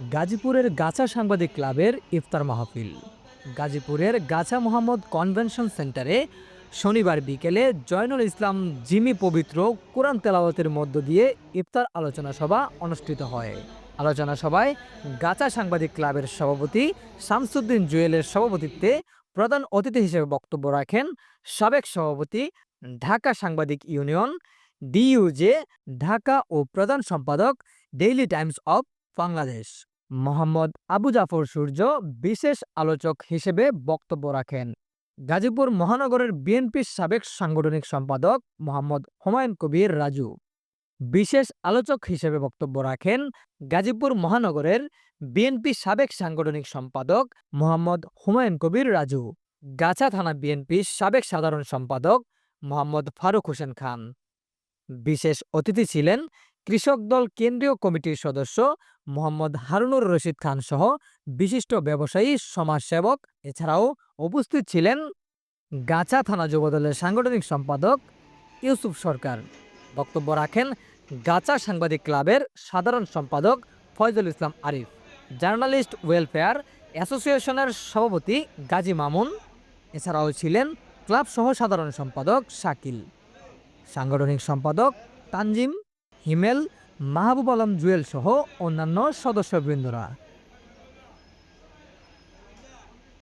গাজীপুরের গাছা সাংবাদিক ক্লাবের ইফতার মাহফিল। গাজীপুরের গাছা মোহাম্মদ কনভেনশন সেন্টারে শনিবার বিকেলে জয়নুল ইসলাম, জিমি পবিত্র কোরআন তেলাওয়াতের মধ্য দিয়ে ইফতার আলোচনা সভা অনুষ্ঠিত হয়। আলোচনা সভায় গাছা সাংবাদিক ক্লাবের সভাপতি শামসুদ্দিন জুয়েলের সভাপতিত্বে প্রধান অতিথি হিসেবে বক্তব্য রাখেন সাবেক সভাপতি, ঢাকা সাংবাদিক ইউনিয়ন, ডিইউজে, ঢাকা ও প্রধান সম্পাদক, Daily Times of Bangladesh. Mohammad Abu Jafar সূর্য বিশেষ আলোচক হিসেবে বক্তব্য রাখেন। গাজীপুর মহানগরের বিএনপির সাবেক সাংগঠনিক সম্পাদক মোহাম্মদ হুমায়ুন কবির রাজু। বিশেষ আলোচক হিসেবে বক্তব্য রাখেন গাজীপুর মহানগরের বিএনপি সাবেক সাংগঠনিক সম্পাদক মোহাম্মদ হুমায়ুন কবির রাজু। গাছা থানা বিএনপির সাবেক সাধারণ সম্পাদক মোহাম্মদ ফারুক হোসেন খান। বিশেষ অতিথি ছিলেন কৃষক দল কেন্দ্রীয় কমিটির সদস্য মোহাম্মদ হারুনুর রশিদ খান সহ বিশিষ্ট ব্যবসায়ী, সমাজসেবক, এছাড়াও উপস্থিত ছিলেন গাছা থানা যুবদলের সাংগঠনিক সম্পাদক ইউসুফ সরকার। বক্তব্য রাখেন গাছা সাংবাদিক ক্লাবের সাধারণ সম্পাদক ফয়জুল ইসলাম আরিফ, জার্নালিস্ট ওয়েলফেয়ার অ্যাসোসিয়েশনের সভাপতি গাজী মামুন, এছাড়াও ছিলেন ক্লাব সহ সাধারণ সম্পাদক শাকিল। সাংগঠনিক সম্পাদক তানজিম হিমেল মাহবুব আলম জুয়েল সহ অন্যান্য সদস্যবৃন্দরা।